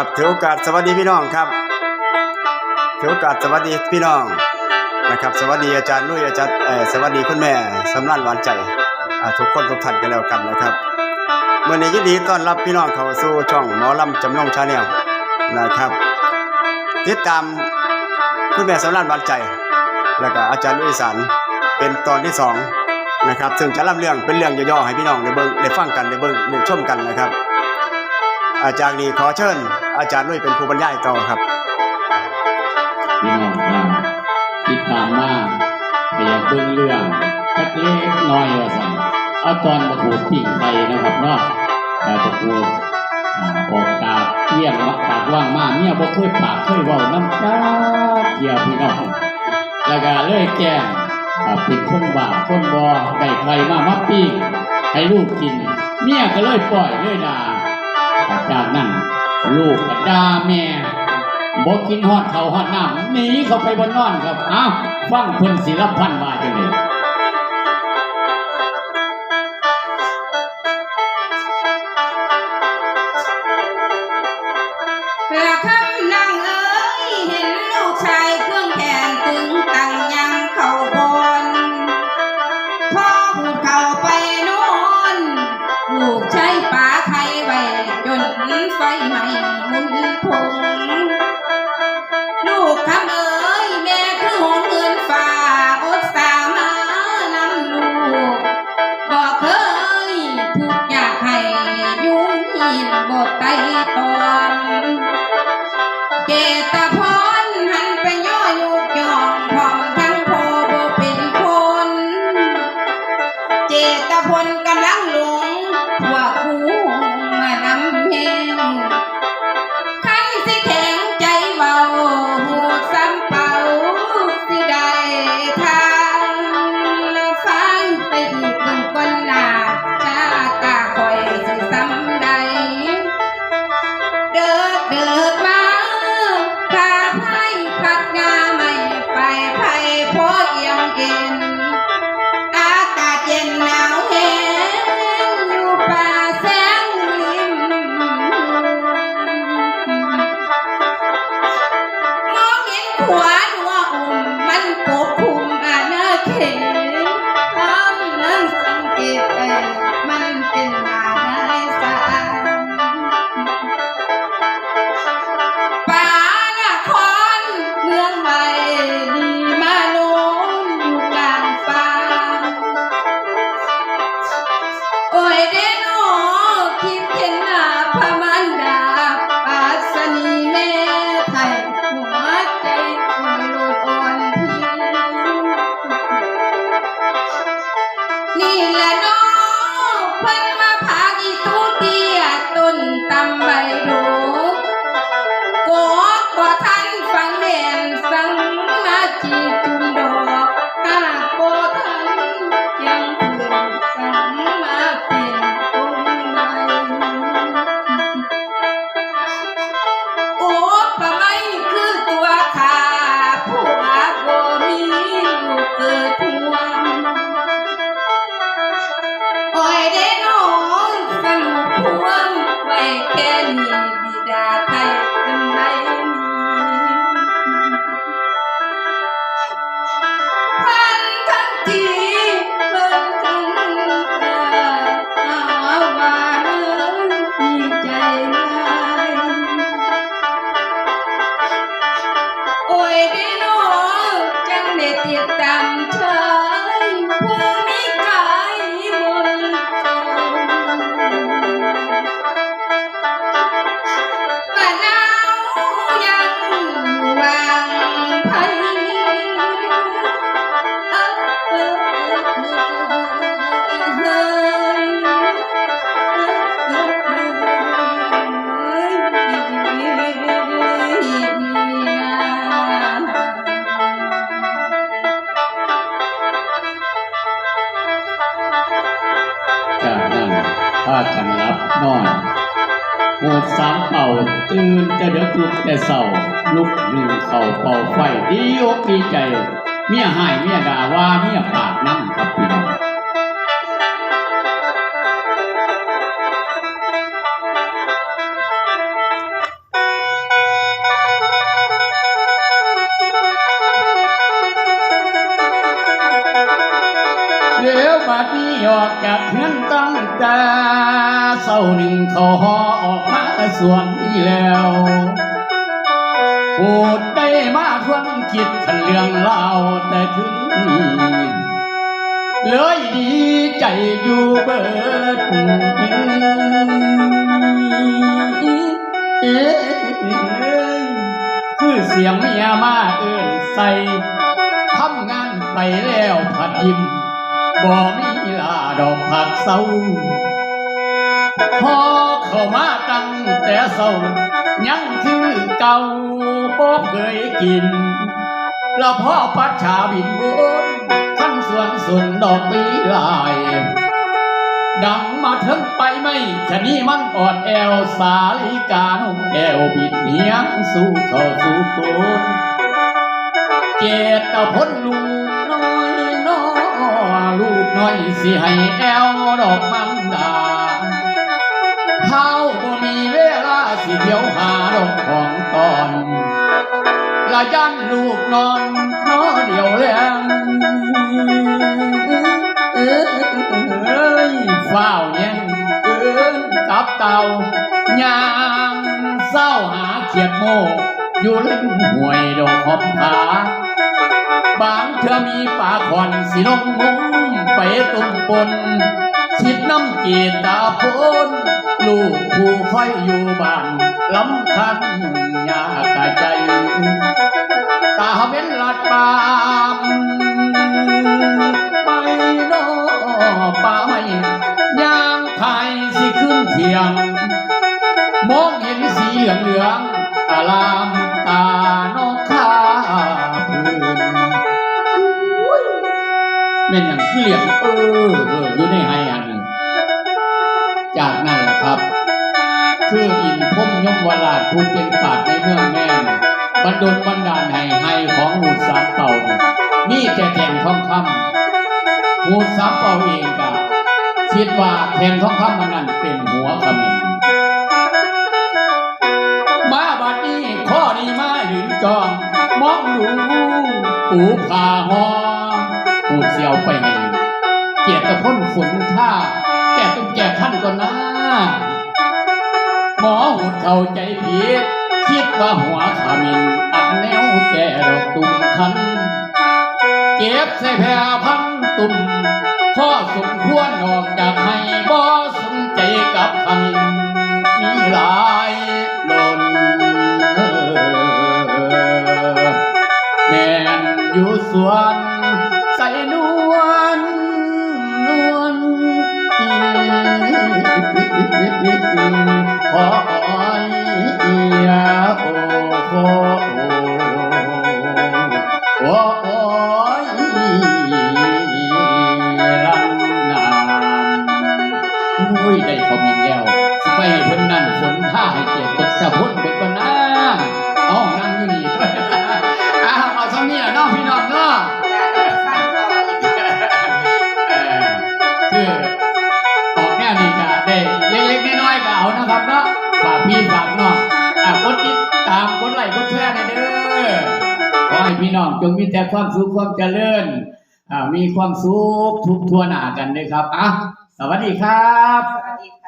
ครับถือโอกาสสวัสดีพี่น้องครับถือโอกาสสวัสดีพี่น้องนะครับ สวัสดีอาจารย์ลุยอาจารย์สวัสดีคุณแม่สำรานหวานใจทุกคนทุกท่านกันแล้วกันนะครับเมื่อนี้ยินดีต้อนรับพี่น้องเข้าสู่ช่องหมอลำจำลองชาแนลนะครับ ติดตามคุณแม่สำรานหวานใจ แล้วก็อาจารย์ลุยอีสานเป็นตอนที่สองนะครับซึ่งจะเล่าเรื่องเป็นเรื่องย่อๆให้พี่น้องได้เบิ่งได้ฟังกันได้เบิ่งได้ชมกันนะครับอาจารย์นี้ขอเชิญ อาจารย์ลุยเป็นผู้บรรยายต่อครับพี่น้องครับที่ผ่านมาไปอยกเบิ่งเรื่องจักเล็กน้อยว่าสั่นเอาตอนประถูดปิ้งไข่นะครับเนาะแต่ประถูดอ่าอกกาเลี้ยงวักกาบว่างมากเมียบ่เคยปากเคยเว้าน้ำจ้าเกี่ยพี่น้องแล้วก็เลยแก้งอ่าเป็นคนบ่าคนบ่ได้ไข่มามาปิ้งให้ลูกกิน เมียก็เลยปล่อยเลยด่าจากนั้น ลูกก็ด่าแม่บอกกินฮอดเขาฮอดน้ำหนีเขาไปบนนอนครับอ้าวฟังเพิ่นศิลพันธ์ว่าจังได๋ละคำนางเอ๋ยเห็นลูกชายเครื่อง บ เตื่นแต่เดือดลุกแต่เศร้าลุกหนึ่งเข่าเป่าไฟดีอกดีใจ เมียหายเมียด่าว่าเมียปากน้ำครับพี่น้องเดี๋ยวบัดนี้ออกจากเพื่อนต้อง แต่เศร้าหนึ่งเขาหอออกมาสวนนี่แล้วพูดได้มาทวนคิดขันเรื่องเล่าแต่คืนนี้เลยดีใจอยู่เบิดเอ๊คือเสียงเมียมาเอื้นใส่ทำงานไปแล้วผัดยิ้ม บ่มีลาดอกผักเศร้าพอเข้ามาตั้งแต่เศร้ายังคือเก่าบ่เคยกินแล้วพ่อปัดชาบินบนขั้นส่วนสุนดอกลีลายดังมาถึงไปไม่ชะนี้มันอ่อนแอวสาลิกานุ่มแก้วบิดเนียงสู้เข้าสู่ตนเจตพ้นลูกน้อยน้อลู น้อยสิให้แอวดอกมันดาเฮาบ่มีเวลาสิเที่ยวหาดอกของตอนละยันลูกนอนน้อเดียวแลงเอ้ยฝ้าวยังเอินกับเต่ายามเศร้าหาเขียดโมอยู่เล่นห่วยดอกหอมผาบางเธอมีป่าคอนสิลงมุง ไปตุ่มปนชิดน้ำกีตาพนลูกผู้ค่อยอยู่บ้านลำคันยากะใจ ตาเว้นหลัดปามไปนอป่าไม่ยางไทยสิขึ้นเทียง มองเห็นสีเหลืองเหลืองๆอารามตาน แม่นอย่างเหลียงเออเอออยู่ในไฮอันนี้จากนั้นแหละครับคืออินพมยมวราชผู้เป็นปาดในเมืองแม่นบรรดลบันดาลให้ไฮของหูสามเป่านี่แต่แทนทองคำหูสามเป่าเองกะคิดว่าแทนทองคำมันนั่นเป็นหัวขมิ้นมาบัดนี้ข้อนี้มาหรือจองมองดูปูผาหอ ปูเสียวไปไงเกียรติพ้นฝนท่า แก่ต้องแก่ท่านก่อนนะ หมอหุดเข้าใจผิดคิดว่าหัวขามินอัดแนวแก่ดอกตุ่มคัน เก็บใส่แพรพันตุ่มพ่อสมควรออกจากให้บ่สนใจกับขมินมีหลายหล่นแม่นอยู่สวน อุ้ยได้ขอมีแล้วสิไปให้เพิ่นนั่นฝนท่าให้เกียรติกดสะพ้นเบิดก่อนนะเอนั่งอยู่นี่อ้าวเอาซ้ำเนี่ยเนาะพี่น้องเนาะคือออกแนวนี้ก็ได้เล็กๆน้อยๆก็เอานะครับเนาะฝากพี่ฝากน้องอะกดติดตามกดไลค์กดแชร์ให้เด้อขอให้พี่น้องจงมีแต่ความสุขความเจริญอ่ามีความสุขทุกทั่วหน้ากันเลยครับอะ สวัสดีครับ สวัสดี